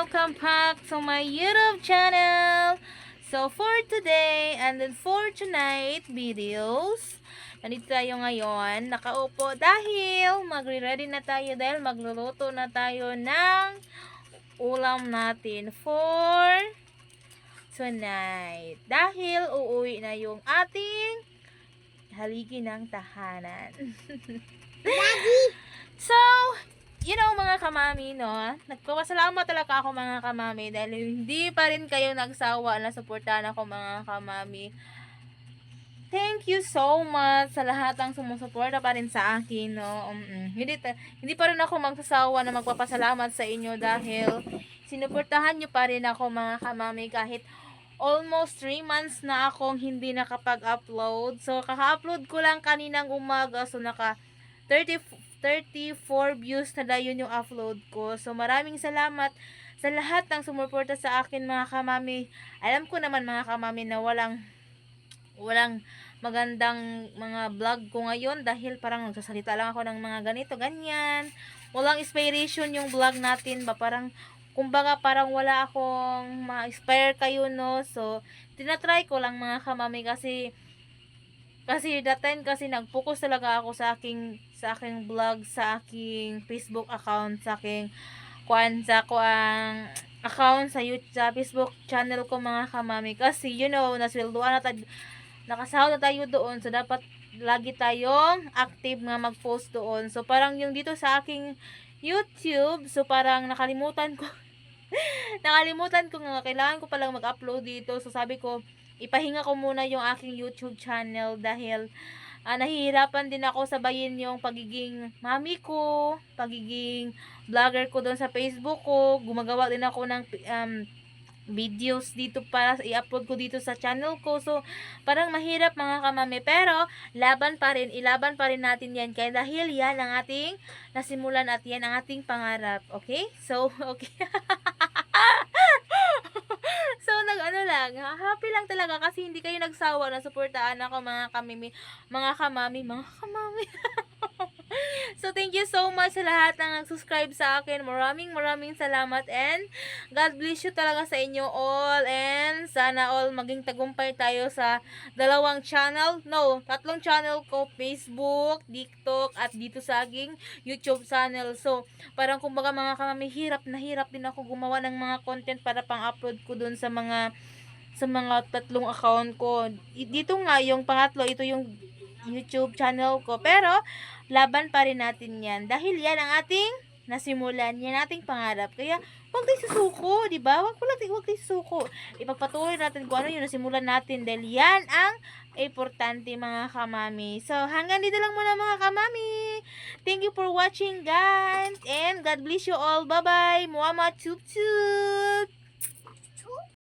welcome back to my YouTube channel. So for today and then for tonight videos, nandito tayo ngayon, nakaupo dahil magre-ready na tayo dahil magluluto na tayo ng ulam natin for tonight. Dahil uuwi na yung ating haligi ng tahanan. So, you know mga kamami, no? Nagpapasalamat talaga ako mga kamami dahil hindi pa rin kayo nagsawa na suportahan ako mga kamami. Thank you so much sa lahat ng sumusuporta pa rin sa akin, no? Mm-mm. Hindi, ta- hindi pa rin ako magsasawa na magpapasalamat sa inyo dahil sinuportahan nyo pa rin ako mga kamami kahit almost 3 months na akong hindi nakapag-upload. So, kaka-upload ko lang kaninang umaga. So, naka 30, 34 views na dayon yung upload ko. So, maraming salamat sa lahat ng sumuporta sa akin mga kamami. Alam ko naman mga kamami na walang walang magandang mga vlog ko ngayon dahil parang nagsasalita lang ako ng mga ganito, ganyan. Walang inspiration yung vlog natin ba parang kumbaga parang wala akong ma-inspire kayo no. So, tinatry ko lang mga kamami kasi kasi that time kasi nag-focus talaga ako sa aking sa aking vlog, sa aking Facebook account, sa aking kuan sa ko ang account sa YouTube, sa Facebook channel ko mga kamami kasi you know nasweldoan na tayo na tayo doon so dapat lagi tayong active nga mag-post doon. So parang yung dito sa aking YouTube, so parang nakalimutan ko nakalimutan ko nga kailangan ko palang mag-upload dito. So sabi ko ipahinga ko muna yung aking YouTube channel dahil ah, nahihirapan din ako sabayin yung pagiging mami ko, pagiging vlogger ko doon sa Facebook ko. Gumagawa din ako ng um, videos dito para i-upload ko dito sa channel ko. So, parang mahirap mga kamami. Pero, laban pa rin. Ilaban pa rin natin yan. Kaya dahil yan ang ating nasimulan at yan ang ating pangarap. Okay? So, okay. so, nag-ano lang. Lang talaga kasi hindi kayo nagsawa na suportaan ako mga kamimi. Mga kamami. Mga kamami. So, thank you so much sa lahat ng nag-subscribe sa akin. Maraming maraming salamat and God bless you talaga sa inyo all and sana all maging tagumpay tayo sa dalawang channel. No, tatlong channel ko, Facebook, TikTok, at dito sa aking YouTube channel. So, parang kumbaga mga kamami, hirap na hirap din ako gumawa ng mga content para pang-upload ko dun sa mga sa mga tatlong account ko. Dito nga, yung pangatlo, ito yung YouTube channel ko. Pero, laban pa rin natin yan. Dahil yan ang ating nasimulan, yan ating pangarap. Kaya, huwag tayo susuko, di ba? Huwag, huwag, huwag tayo susuko. Ipagpatuloy natin kung ano yung nasimulan natin. Dahil yan ang importante mga kamami. So, hanggang dito lang muna mga kamami. Thank you for watching guys. And God bless you all. Bye-bye. Muama chup chup.